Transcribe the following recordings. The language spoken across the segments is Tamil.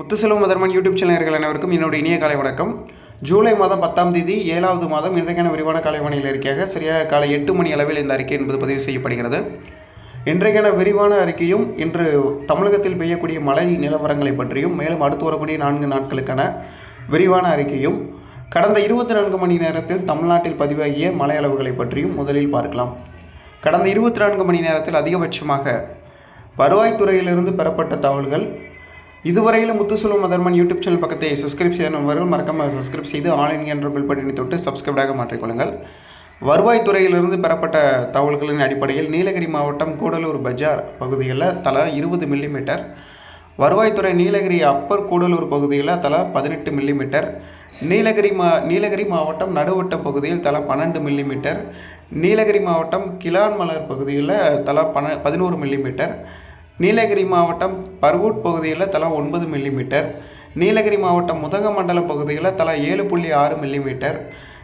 முத்துசெல்வம் முதர்மன் யூடியூப் சேனல்கள் அனைவருக்கும் என்னுடைய இனிய காலை வணக்கம். ஜூலை மாதம் பத்தாம் தேதி ஏழாவது மாதம் இன்றைக்கான விரிவான காலை வானிலை சரியாக காலை எட்டு மணி அளவில் இந்த அறிக்கை என்பது பதிவு செய்யப்படுகிறது. இன்றைக்கான விரிவான அறிக்கையும் இன்று தமிழகத்தில் பெய்யக்கூடிய மழை நிலவரங்களை பற்றியும் மேலும் அடுத்து வரக்கூடிய நான்கு நாட்களுக்கான விரிவான அறிக்கையும் கடந்த இருபத்தி நான்கு மணி நேரத்தில் தமிழ்நாட்டில் பதிவாகிய மழை அளவுகளை பற்றியும் முதலில் பார்க்கலாம். கடந்த இருபத்தி நான்கு மணி நேரத்தில் அதிகபட்சமாக வருவாய்த்துறையிலிருந்து பெறப்பட்ட தகவல்கள் இதுவரையிலும் முத்துசெல்வம் மதர்மன் யூடியூப் சேனல் பக்கத்தை சப்ஸ்கிரைப் செய்யணுவர்கள் மறக்காமல் சப்ஸ்கிரைப் செய்து ஆன்லைன் என்ற பில் பட்டினை தொட்டு சப்ஸ்கிரைப்டாக மாற்றிக்கொள்ளுங்கள் வருவாய்த்துறையிலிருந்து பெறப்பட்ட தகவல்களின் அடிப்படையில் நீலகிரி மாவட்டம் கூடலூர் பஜார் பகுதியில் தலா இருபது மில்லிமீட்டர் வருவாய்த்துறை நீலகிரி அப்பர் கூடலூர் பகுதியில் தலா பதினெட்டு மில்லிமீட்டர் நீலகிரி மா நீலகிரி மாவட்டம் நடுவட்டம் பகுதியில் தலா பன்னெண்டு மில்லிமீட்டர் நீலகிரி மாவட்டம் கிளான்மலர் பகுதியில் தலா பன பதினோரு மில்லிமீட்டர் நீலகிரி மாவட்டம் பர்வூட் பகுதியில் தலா ஒன்பது மில்லிமீட்டர் நீலகிரி மாவட்டம் முதகமண்டலம் பகுதியில் தலா ஏழு புள்ளி ஆறு மில்லிமீட்டர்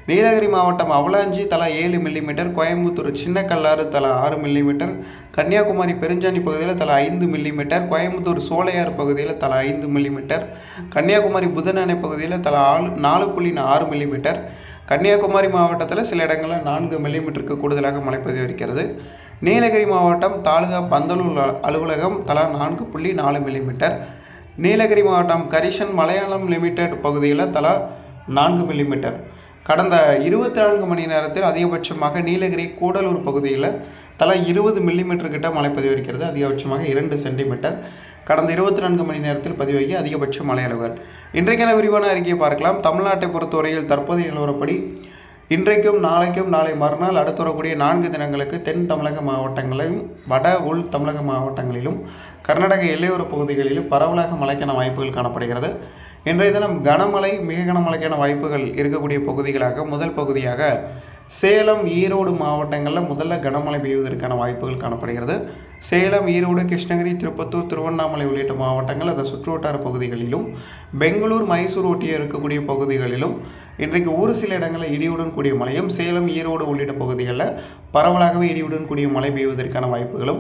நீலகிரி மாவட்டம் அவலாஞ்சி தலா ஏழு மில்லிமீட்டர் கோயம்புத்தூர் சின்ன கல்லாறு தலா ஆறு மில்லிமீட்டர் கன்னியாகுமரி பெருஞ்சாணி பகுதியில் தலா ஐந்து மில்லிமீட்டர் கோயம்புத்தூர் சோலையார் பகுதியில் தலா ஐந்து மில்லிமீட்டர் கன்னியாகுமரி புதனணை பகுதியில் தலா ஆறு நாலு புள்ளி ஆறு மில்லிமீட்டர் கன்னியாகுமரி மாவட்டத்தில் சில இடங்களில் நான்கு மில்லிமீட்டருக்கு கூடுதலாக மழை பதிவிருக்கிறது நீலகிரி மாவட்டம் தாலுகா பந்தலூர் அலுவலகம் தலா நான்கு புள்ளி நாலு மில்லிமீட்டர் நீலகிரி மாவட்டம் கரிஷன் மலையாளம் லிமிடெட் பகுதியில் தலா நான்கு மில்லிமீட்டர் கடந்த இருபத்தி நான்கு மணி நேரத்தில் அதிகபட்சமாக நீலகிரி கூடலூர் பகுதியில் தலா இருபது மில்லிமீட்டர் கிட்ட மழை பதிவிருக்கிறது அதிகபட்சமாக இரண்டு சென்டிமீட்டர் கடந்த இருபத்தி நான்கு மணி நேரத்தில் பதிவாகி அதிகபட்ச மழை அளவுகள். இன்றைக்கான விரிவான அறிக்கையை பார்க்கலாம். தமிழ்நாட்டை பொறுத்தவரையில் தற்போதைய நிலவரப்படி இன்றைக்கும் நாளைக்கும் நாளை மறுநாள் அடுத்து வரக்கூடிய நான்கு தினங்களுக்கு தென் தமிழக மாவட்டங்களிலும் வட உள் தமிழக மாவட்டங்களிலும் கர்நாடக எல்லையோர பகுதிகளிலும் பரவலாக மழைக்கான வாய்ப்புகள் காணப்படுகிறது. இன்றைய தினம் கனமழை மிக கனமழைக்கான வாய்ப்புகள் இருக்கக்கூடிய பகுதிகளாக முதல் பகுதியாக சேலம் ஈரோடு மாவட்டங்களில் முதல்ல கனமழை பெய்வதற்கான வாய்ப்புகள் காணப்படுகிறது. சேலம் ஈரோடு கிருஷ்ணகிரி திருப்பத்தூர் திருவண்ணாமலை உள்ளிட்ட மாவட்டங்கள் அந்த சுற்றுவட்டார பகுதிகளிலும் பெங்களூர் மைசூர் ஒட்டிய இருக்கக்கூடிய பகுதிகளிலும் இன்றைக்கு ஒரு சில இடங்களில் இடியுடன் கூடிய மழையும் சேலம் ஈரோடு உள்ளிட்ட பகுதிகளில் பரவலாகவே இடியுடன் கூடிய மழை பெய்வதற்கான வாய்ப்புகளும்.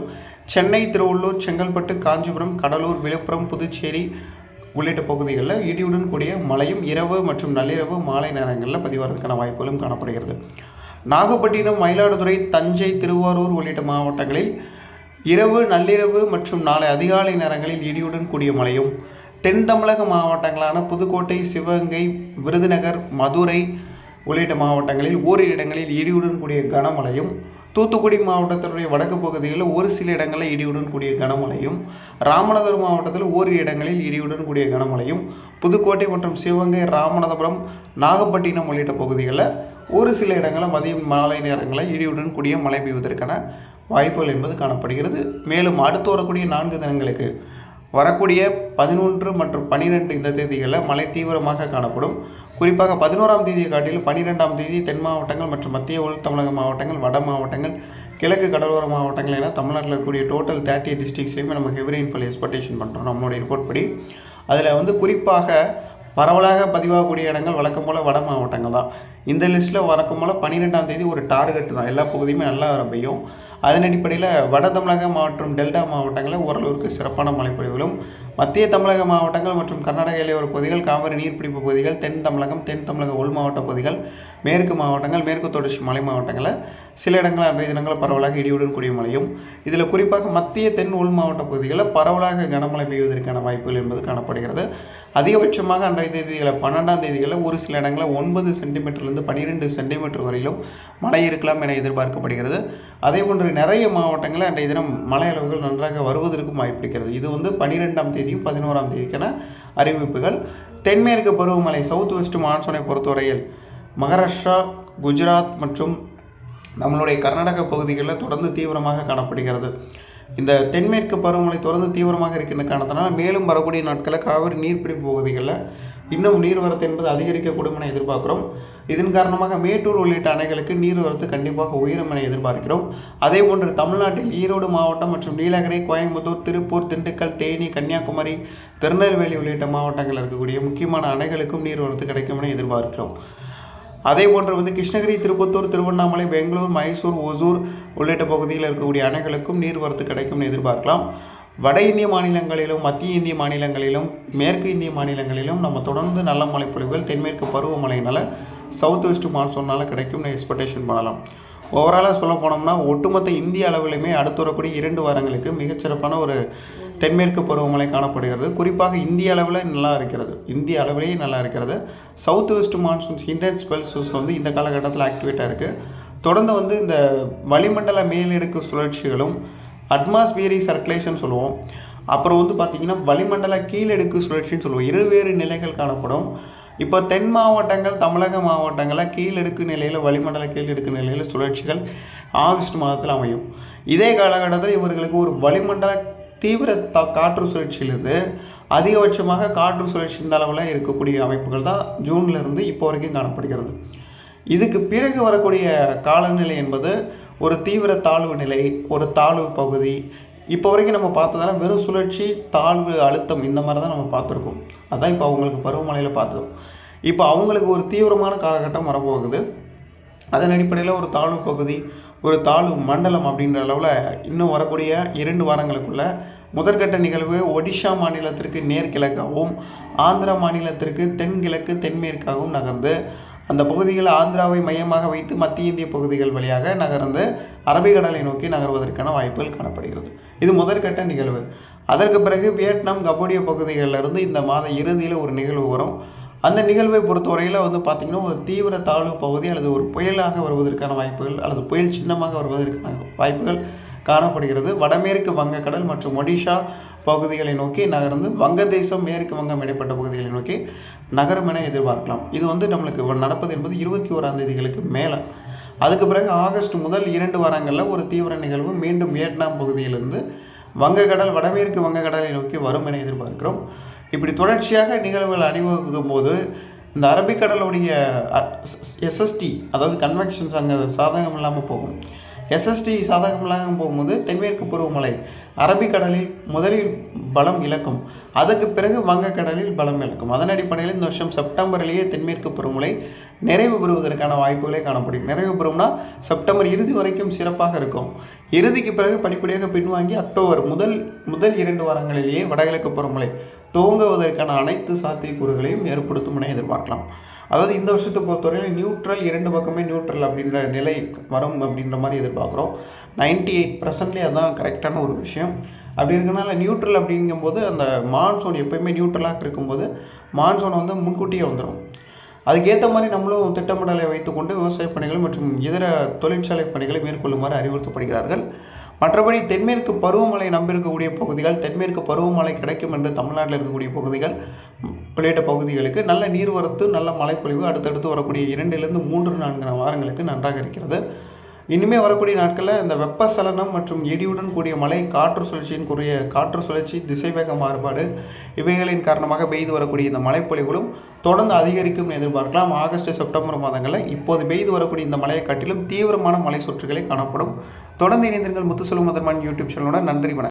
சென்னை திருவள்ளூர் செங்கல்பட்டு காஞ்சிபுரம் கடலூர் விழுப்புரம் புதுச்சேரி உள்ளிட்ட பகுதிகளில் இடியுடன் கூடிய மழையும் இரவு மற்றும் நள்ளிரவு மாலை நேரங்களில் பதிவாகிறதுக்கான வாய்ப்புகளும் காணப்படுகிறது. நாகப்பட்டினம் மயிலாடுதுறை தஞ்சை திருவாரூர் உள்ளிட்ட மாவட்டங்களில் இரவு நள்ளிரவு மற்றும் நாளை அதிகாலை நேரங்களில் இடியுடன் கூடிய மழையும் தென் தமிழக மாவட்டங்களான புதுக்கோட்டை சிவகங்கை விருதுநகர் மதுரை உள்ளிட்ட மாவட்டங்களில் ஓரிரு இடங்களில் இடியுடன் கூடிய கனமழையும் தூத்துக்குடி மாவட்டத்தினுடைய வடக்கு பகுதிகளில் ஒரு சில இடங்களில் இடியுடன் கூடிய கனமழையும் ராமநாதபுரம் மாவட்டத்தில் ஓரிரு இடங்களில் இடியுடன் கூடிய கனமழையும் புதுக்கோட்டை மற்றும் சிவகங்கை ராமநாதபுரம் நாகப்பட்டினம் உள்ளிட்ட பகுதிகளில் ஒரு சில இடங்களில் மதியம் மாலை நேரங்களில் இடியுடன் கூடிய மழை பெய்வதற்கான வாய்ப்புகள் என்பது காணப்படுகிறது. மேலும் அடுத்து வரக்கூடிய நான்கு தினங்களுக்கு வரக்கூடிய பதினொன்று மற்றும் பன்னிரெண்டு இந்த தேதிகளில் மழை தீவிரமாக காணப்படும். குறிப்பாக பதினோராம் தேதியை காட்டிலும் பன்னிரெண்டாம் தேதி தென் மாவட்டங்கள் மற்றும் மத்திய உள் தமிழக மாவட்டங்கள் வட மாவட்டங்கள் கிழக்கு கடலோர மாவட்டங்கள் என தமிழ்நாட்டில் இருக்கக்கூடிய டோட்டல் தேர்ட்டி டிஸ்ட்ரிக்ஸ்லையுமே நம்ம ஹெவி ரெயின்ஃபால் எக்ஸ்பெக்டேஷன் பண்ணுறோம் நம்மளுடைய ரிப்போர்ட் படி. அதில் வந்து குறிப்பாக பரவலாக பதிவாகக்கூடிய இடங்கள் வழக்கம் போல் வட மாவட்டங்கள் தான். இந்த லிஸ்ட்டில் வழக்கம் போல் பன்னிரெண்டாம் தேதி ஒரு டார்கெட் தான். எல்லா பகுதியுமே நல்லா பெய்யும். அதன் அடிப்படையில் வட தமிழக மற்றும் டெல்டா மாவட்டங்களில் ஓரளவுக்கு சிறப்பான மழைப்பொழிவுகளும் மத்திய தமிழக மாவட்டங்கள் மற்றும் கர்நாடக எல்லையோர பகுதிகள் காவிரி நீர்பிடிப்பு பகுதிகள் தென் தமிழகம் தென் தமிழக உள் மாவட்ட பகுதிகள் மேற்கு மாவட்டங்கள் மேற்கு தொடர்ச்சி மலை மாவட்டங்களில் சில இடங்கள் அன்றைய தினங்களில் பரவலாக இடியுடன் கூடிய மழையும் இதில் குறிப்பாக மத்திய தென் உள் மாவட்ட பகுதிகளில் பரவலாக கனமழை பெய்வதற்கான வாய்ப்புகள் என்பது காணப்படுகிறது. அதிகபட்சமாக அன்றைய தேதிகளில் பன்னெண்டாம் தேதிகளில் ஒரு சில இடங்களில் ஒன்பது சென்டிமீட்டர்லேருந்து பன்னிரெண்டு சென்டிமீட்டர் வரையிலும் மழை இருக்கலாம் என எதிர்பார்க்கப்படுகிறது. அதே போன்று நிறைய மாவட்டங்களில் அன்றைய தினம் மழை அளவுகள் நன்றாக வருவதற்கும் வாய்ப்பு இருக்கிறது. இது வந்து பன்னிரெண்டாம் தேதியும் பதினோராம் தேதிக்கான அறிவிப்புகள். தென்மேற்கு பருவமழை சவுத் வெஸ்ட் மான்சூனை பொறுத்தவரையில் மகாராஷ்டிரா குஜராத் மற்றும் நம்மளுடைய கர்நாடக பகுதிகளில் தொடர்ந்து தீவிரமாக காணப்படுகிறது. இந்த தென்மேற்கு பருவமழை தொடர்ந்து தீவிரமாக இருக்கின்ற காரணத்தினால் மேலும் வரக்கூடிய நாட்களில் காவிரி நீர்பிடிப்பு பகுதிகளில் இன்னும் நீர்வரத்து என்பது அதிகரிக்கக்கூடும் என எதிர்பார்க்கிறோம். இதன் காரணமாக மேட்டூர் உள்ளிட்ட அணைகளுக்கு நீர்வரத்து கண்டிப்பாக உயரும் என எதிர்பார்க்கிறோம். அதே போன்று தமிழ்நாட்டில் ஈரோடு மாவட்டம் மற்றும் நீலகிரி கோயம்புத்தூர் திருப்பூர் திண்டுக்கல் தேனி கன்னியாகுமரி திருநெல்வேலி உள்ளிட்ட மாவட்டங்களில் இருக்கக்கூடிய முக்கியமான அணைகளுக்கும் நீர்வரத்து கிடைக்கும் என எதிர்பார்க்கிறோம். அதே போன்று வந்து கிருஷ்ணகிரி திருப்பத்தூர் திருவண்ணாமலை பெங்களூர் மைசூர் ஒசூர் உள்ளிட்ட பகுதியில் இருக்கக்கூடிய அணைகளுக்கும் நீர்வரத்து கிடைக்கும்னு எதிர்பார்க்கலாம். வட இந்திய மாநிலங்களிலும் மத்திய இந்திய மாநிலங்களிலும் மேற்கு இந்திய மாநிலங்களிலும் நம்ம தொடர்ந்து நல்ல மழைப்பொழிவுகள் தென்மேற்கு பருவமழையினால் சவுத் வெஸ்ட் மான்சூனால் கிடைக்கும்னு எக்ஸ்பெக்டேஷன் பண்ணலாம். ஓவராலாக சொல்ல போனோம்னா ஒட்டுமொத்த இந்திய அளவிலுமே அடுத்து வரக்கூடிய இரண்டு வாரங்களுக்கு மிகச்சிறப்பான ஒரு தென்மேற்கு பருவமழை காணப்படுகிறது. குறிப்பாக இந்திய அளவில் நல்லா இருக்கிறது. இந்திய அளவிலேயே நல்லா இருக்கிறது. South west monsoons Indian spells வந்து இந்த காலகட்டத்தில் ஆக்டிவேட்டாக இருக்குது தொடர்ந்து வந்து இந்த வளிமண்டல மேலடுக்கு சுழற்சிகளும் அட்மாஸ்பியரிக் சர்க்குலேஷன் சொல்லுவோம். அப்புறம் வந்து பார்த்திங்கன்னா வளிமண்டல கீழடுக்கு சுழற்சின்னு சொல்லுவோம். இருவேறு நிலைகள் காணப்படும். இப்போ தென் மாவட்டங்கள் தமிழக மாவட்டங்களில் கீழடுக்கு நிலையில் வளிமண்டல கீழடுக்கு நிலையில் சுழற்சிகள் ஆகஸ்ட் மாதத்தில் அமையும். இதே காலகட்டத்தில் இவர்களுக்கு ஒரு வளிமண்டல தீவிர த காற்று சுழற்சியிலிருந்து அதிகபட்சமாக காற்று சுழற்சி இந்த அளவில் இருக்கக்கூடிய அமைப்புகள் தான் ஜூன்லேருந்து இப்போ வரைக்கும் காணப்படுகிறது. இதுக்கு பிறகு வரக்கூடிய காலநிலை என்பது ஒரு தீவிர தாழ்வு நிலை ஒரு தாழ்வு பகுதி. இப்போ வரைக்கும் நம்ம பார்த்ததால வெறும் சுழற்சி தாழ்வு அழுத்தம் இந்த மாதிரி தான் நம்ம பார்த்துருக்கோம். அதான் இப்போ அவங்களுக்கு பருவமழையில் பார்த்தோம். இப்போ அவங்களுக்கு ஒரு தீவிரமான காலகட்டம் வரப்போகுது. அதன் அடிப்படையில் ஒரு தாழ்வு பகுதி ஒரு தாழ்வு மண்டலம் அப்படின்ற அளவில் இன்னும் வரக்கூடிய இரண்டு வாரங்களுக்குள்ள முதற்கட்ட நிகழ்வு ஒடிஷா மாநிலத்திற்கு நேர்கிழக்காகவும் ஆந்திரா மாநிலத்திற்கு தென்கிழக்கு தென்மேற்காகவும் நகர்ந்து அந்த பகுதிகள் ஆந்திராவை மையமாக வைத்து மத்திய இந்திய பகுதிகள் வழியாக நகர்ந்து அரபிக்கடலை நோக்கி நகர்வதற்கான வாய்ப்புகள் காணப்படுகிறது. இது முதற்கட்ட நிகழ்வு. அதற்கு பிறகு வியட்நாம் கம்போடிய பகுதிகளிலிருந்து இந்த மாத இறுதியில் ஒரு நிகழ்வு வரும். அந்த நிகழ்வை பொறுத்தவரையில் வந்து பார்த்திங்கன்னா ஒரு தீவிர தாழ்வு பகுதி அல்லது ஒரு புயலாக வருவதற்கான வாய்ப்புகள் அல்லது புயல் சின்னமாக வருவதற்கான வாய்ப்புகள் காணப்படுகிறது. வடமேற்கு வங்கக்கடல் மற்றும் ஒடிஷா பகுதிகளை நோக்கி நகர்ந்து வங்கதேசம் மேற்கு வங்கம் இடைப்பட்ட பகுதிகளை நோக்கி நகரும் என எதிர்பார்க்கலாம். இது வந்து நம்மளுக்கு நடப்பது என்பது இருபத்தி ஓராம் தேதிகளுக்கு மேலே. அதுக்கு பிறகு ஆகஸ்ட் முதல் இரண்டு வாரங்களில் ஒரு தீவிர நிகழ்வு மீண்டும் வியட்நாம் பகுதியிலிருந்து வங்கக்கடல் வடமேற்கு வங்கக்கடலை நோக்கி வரும் என எதிர்பார்க்கிறோம். இப்படி தொடர்ச்சியாக நிகழ்வுகள் அணிவகுக்கும் போது இந்த அரபிக்கடலுடைய எஸ்எஸ்டி அதாவது கன்வெக்ஷன்ஸ் அங்கே சாதகம் இல்லாமல் போகும். எஸ்எஸ்டி சாதகம் இல்லாமல் போகும்போது தென்மேற்கு பருவமழை அரபிக்கடலில் முதலில் பலம் இழக்கும். அதுக்கு பிறகு வங்கக்கடலில் பலம் இழக்கும். அதன் அடிப்படையில் இந்த வருஷம் செப்டம்பரிலேயே தென்மேற்கு பருவமழை நிறைவு பெறுவதற்கான வாய்ப்புகளே காணப்படும். நிறைவு பெறும்னா செப்டம்பர் இறுதி வரைக்கும் சிறப்பாக இருக்கும். இறுதிக்கு பிறகு படிப்படியாக பின்வாங்கி அக்டோபர் முதல் முதல் இரண்டு வாரங்களிலேயே வடகிழக்கு பருவமழை துவங்குவதற்கான அனைத்து சாத்தியக்கூறுகளையும் ஏற்படுத்தும் என எதிர்பார்க்கலாம். அதாவது இந்த வருஷத்தை பொறுத்தவரையில் நியூட்ரல் இரண்டு பக்கமே நியூட்ரல் அப்படின்ற நிலை வரும் அப்படின்ற மாதிரி எதிர்பார்க்குறோம். நைன்டி எயிட் பர்சன்ட்லேயே அதுதான் கரெக்டான ஒரு விஷயம். அப்படி இருக்கனால நியூட்ரல் அப்படிங்கும்போது அந்த மான்சூன் எப்போயுமே நியூட்ரலாக இருக்கும்போது மான்சூன் வந்து முன்கூட்டியே வந்துடும் அதுக்கேற்ற மாதிரி நம்மளும் திட்டமிடலை வைத்துக்கொண்டு விவசாய பணிகள் மற்றும் இதர தொழிற்சாலை பணிகளை மேற்கொள்ளுமாறு அறிவுறுத்தப்படுகிறார்கள். மற்றபடி தென்மேற்கு பருவமழை நம்பியிருக்கக்கூடிய பகுதிகள் தென்மேற்கு பருவமழை கிடைக்கும் என்று தமிழ்நாட்டில் இருக்கக்கூடிய பகுதிகள் உள்ளிட்ட பகுதிகளுக்கு நல்ல நீர்வரத்து நல்ல மழைப்பொழிவு அடுத்தடுத்து வரக்கூடிய இரண்டிலிருந்து மூன்று நான்கு வாரங்களுக்கு நன்றாக இருக்கிறது. இனிமேல் வரக்கூடிய நாட்களில் இந்த வெப்பசலனம் மற்றும் இடியுடன் கூடிய மழை காற்று சுழற்சியின் கூடிய காற்று சுழற்சி திசைவேக மாறுபாடு இவைகளின் காரணமாக பெய்து வரக்கூடிய இந்த மழைப்பொழிவுகளும் தொடர்ந்து அதிகரிக்கும் எதிர்பார்க்கலாம். ஆகஸ்ட் செப்டம்பர் மாதங்களில் இப்போது பெய்து வரக்கூடிய இந்த மழையை காட்டிலும் தீவிரமான மழை சொற்றுகளை காணப்படும். தொடர்ந்து இணைந்திருங்கள் முத்துசெல்வம் மதர்மான் யூடியூப் சேனலோட. நன்றி வணக்கம்.